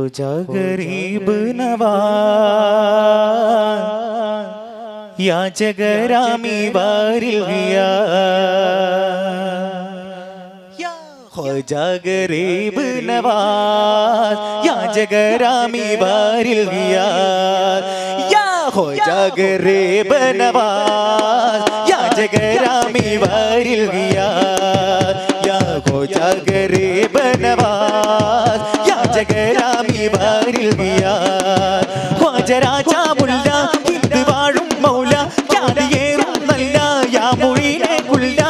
ख्वाजा गरीब नवाज़ या जगरामी वारिल गया ख्वाजा गरीब नवाज़ या जगरामी वारिल गया या ख्वाजा गरीब नवाज़ या जगरामी वारिल गया या ख्वाजा गरीब नवाज़ ജഗരാമി വാരിൽ ഗിയാ ഖ്വാജരാജ മുല്ല ഹിന്ദ് വാഴും മൗല യാതിയേറും നല്ല യാ മൊഴിനെ കുല്ല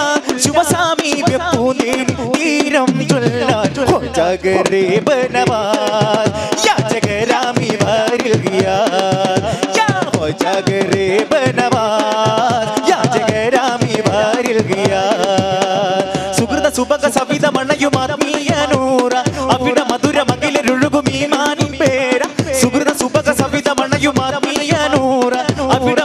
ശുഭസാമി വെപ്പൂനേൻ തീരം ചൊല്ല. ഖ്വാജഗരേ ബനവാസ് യാ ജഗരാമി വാരിൽ ബനവാസ് യാ ജഗരാമി വാരിൽ സുഹൃത സുഭക സവിത സവിത മണയും ആത്മീയനൂറ അവിടെ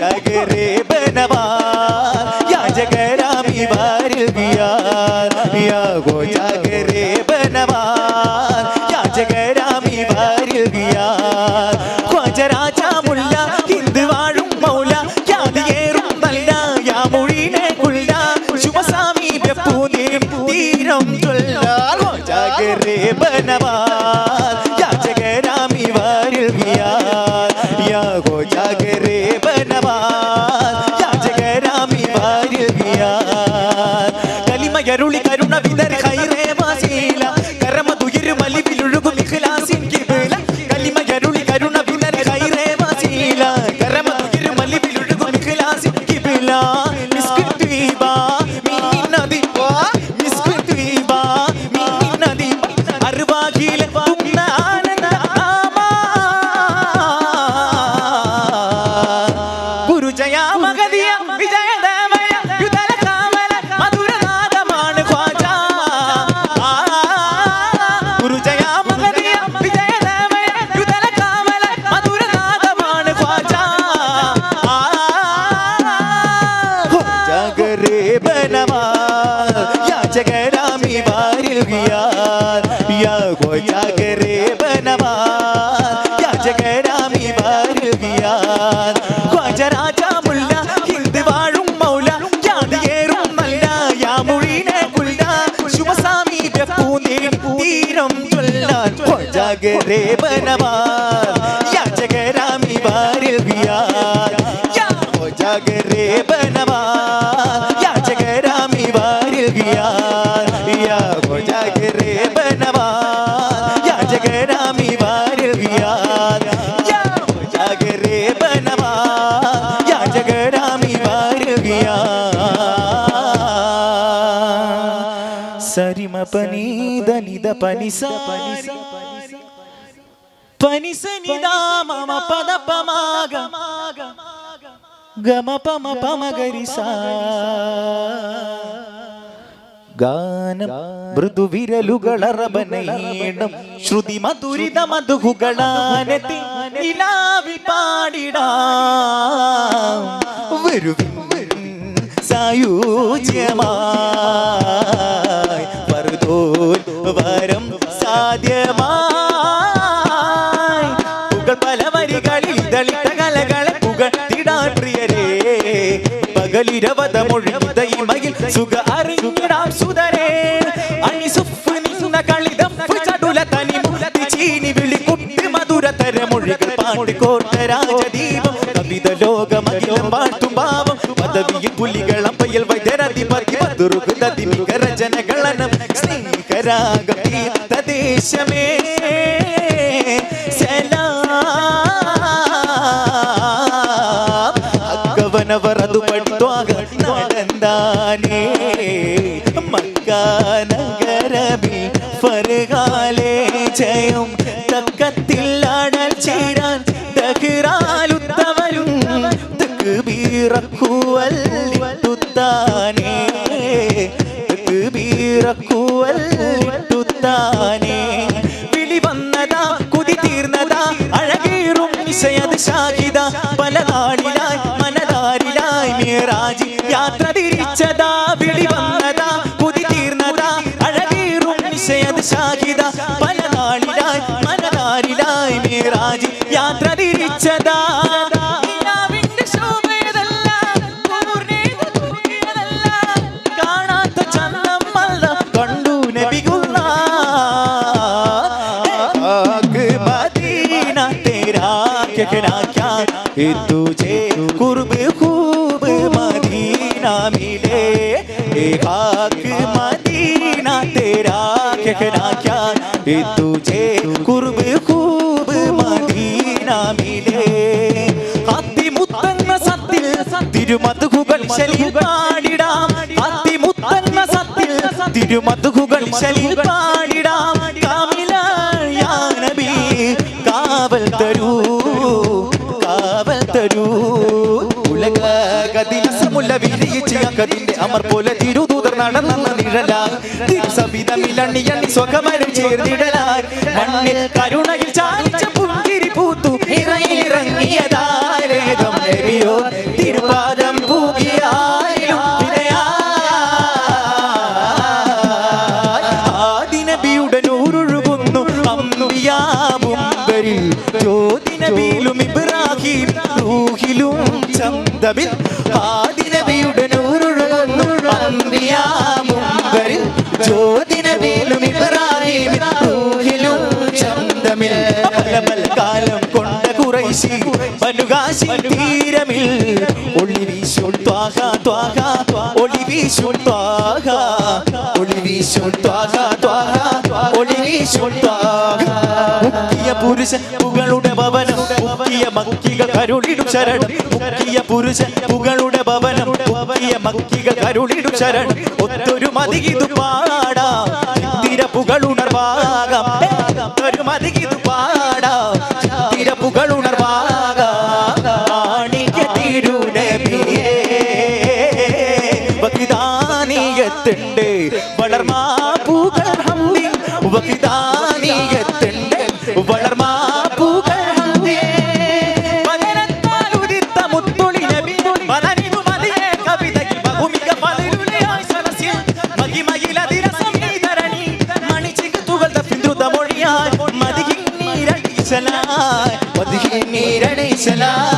യാചകരെ ബനവാൻ യാചകരാമി വാരിൽ യാഗോ യാഗരെ ബനവാൻ യാചകരാമി വാരിൽ ഖ്വാജരാജാമുല്ല ഹിന്ദ് വാഴും മൗല യാതിയേറും നല്ല യാമൊഴിനെ കൊല്ല ശുഭസാമീപ്യപ്പൂ നീരും തീരം തൊല്ല യാഗരെ ബനവാൻ ഗോ ജഗരേ ബനവാ യാ ജഗരാമി വാരിൽ ഗിയാ ഖ്വാജരാജ മുല്ല ഹിന്ദ് വാഴും മൗല. യാതിയേറും നല്ല യാ മുഴീനെ കുല്ല. ശുഭസാമി വെപ്പൂനേം തീരം ചൊല്ലാൻ ഖ്വാജഗരേ ബനവാ യാ ജഗരാമി ഗിയാ യാ ഖ്വാജഗരേ ബനവാ സരിമ പനീത നിത പനിസ പനിസ പനിസ നിദാ മമ പദ പമാഗ ഗമ പമ പമ ഗരിസ ഗാനം മൃദുവിരലുകളറബനീണം ശ്രുതി മധുരിത മധുഹുകളാനത്തി ഇലാവി പാടിടാം വരുവിൻ സായൂജ്യമായി സാധ്യമായി പുകൾ പല വരികളിൽ ദളിത കലകളെ പുകഴ്ത്തിടാൻ പ്രിയരേ. പകലിരവത മുഴുവതയിൽ സുഖ അറിഞ്ഞിടാം സുതരേ അണിസുഫ് നിന്ന കളിതം ചീനി പുലികളം പയ്യൽ വൈദ്യരധിപതി. മികരജനകളനം സ്നേഹരാഗം തദ്ദേശമേ സലാം. അത് പഠിത്വാക നടന്താനേ മക്ക നഗരമിൽ ഫർഹാലെ ജയം. തക്കത്തിൽ അടൽ ചേരാൻ തകിറാലുത്തവരും തക്ബീറക്കുവൽ തുത്താനേ തക്ബീറക്കുവൽ തുത്താനേ ഷാഹിദ പല നാളിലായി മനതാരിലായി മേറാജി യാത്ര തിരിച്ചതാ വിളി വന്നതാ പുതി തീർന്നതാ അഴകീറും നിശയത് ഷാഹിദ പല നാളിലായി മനതാരിലായി മേറാജി യാത്ര തിരിച്ചതാ तेरा ലാഖ്യാൻ തുജേ കുർബ് ഖൂബ് മദീന മിലേ. ഏകാക്ക് പാടിടാം. അതിമുത്തന്ന സത്തിൽ തിരുമതുകുകൾ പാടിടാം. അകതിന്റെ അമർ പോലെ തിരുദൂതർ നടന്ന നിഴല തിരുസവിധമിലണ്ണി എണ്ണി സ്വകമരം ചേർന്നിടലാൽ. മണ്ണിൽ കരുണയിൽ ചാലിച്ച പുഞ്ചിരി പൂത്തു ഇറങ്ങിയതാരേതം നബിയോ തിരുപാദം ജ്യോതിനബിയിലും ഇബ്രാഹിം റൂഹിലും ആദിനബിയുടെ നൂറൊഴുകുന്നു അമ്പിയാമുമ്പരിൽ ജ്യോതിനബിയിലും ഇബ്രാഹിം റൂഹിലും ചന്തമിൽ പലമൽ കാലം കൊണ്ട കുറൈശി ബനുകാശി തീരമിൽ ഒളി വീശും ത്വാഹ ത്വാഹ ഒളി വീശും ത്വാഹ. ഒളി വീശും ത്വാഹ ത്വാഹ ഒളി വീശും ത്വാഹ. പുരുഷൻ പുകളുടെ ഭവനം മുക്കിയ മക്കിക കരുളിടു ശരണം. മുക്കിയ പുരുഷൻ പുകളുടെ ഭവനം മുക്കിയ മക്കിക കരുളിടു ശരണം. ഒത്തൊരു മതികിതു പാടാ ചിത്തിര പുകളുണർവാകാം ഒരു മതികിതു പാടാ ചിത്തിര সালাম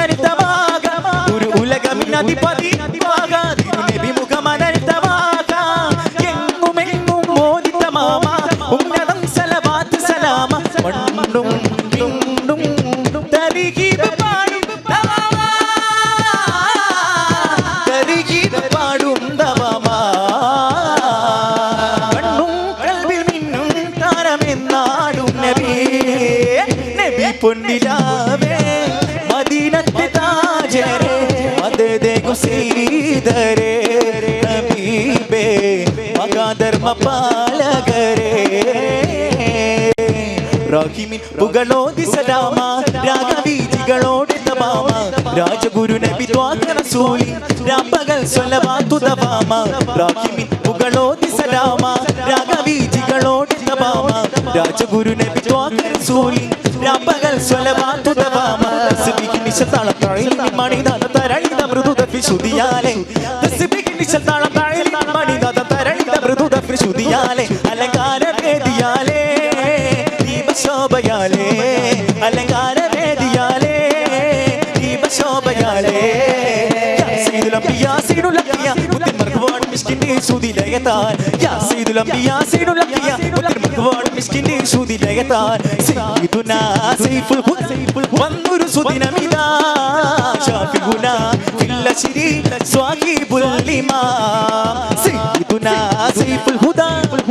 മദദേ കുസീദരെ നബീബേ മകാധർമ്മ പാലകരേ റഹിമിൻ പുകളോതി സലാമ രാഗവീതികളോട് തമാമ രാജഗുരു നബി ദ്വാകര സൂലി രാപ്പകൽ സ്വലവാത്തു ദവാമ റാഹിമിൻ പുകളോതി സലാമ രാഗവീജികളോടി തവാമ രാജഗുരു നബി ദ്വാകര സൂലി രാപ്പകൽ സ്വലവാത്തു ദവാമ തസ്ബീഹ് നിശത്താളം തഴയിൽ തരളിത തസ്ബീഹ് നിശത്താളം തഴയിൽ മണിനാഥ തരളിത മൃദുത ഫിശുദിയാലെ അലങ്കാര വേദിയാലേ ദീപശോഭയാലേ. അലങ്കാര വേദിയാലേ ദീപശോഭയാലേ വന്നൊരു സുദിനമിതാ. അശ്രി സ്വാഹിബുൽ ഇമാം സയ്യിദുനാ സൈഫുൽ ഹുദ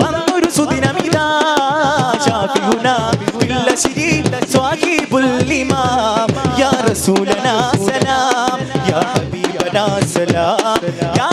വന്നൊരു സുദിനമിതാ. ഷാഫിഉന അശ്രി സ്വാഹിബുൽ ഇമാം യാ റസൂലനാ സലാം യാ ഹബീബനാ സലാം യാ